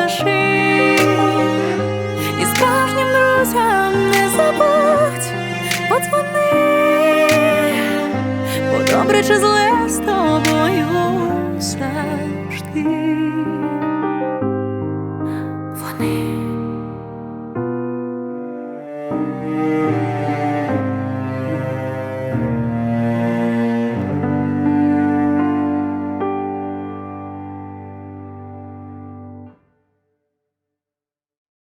скажи, і справжнім друзям не забудь, подзвони, бо добре чи зле з тобою завжди вони.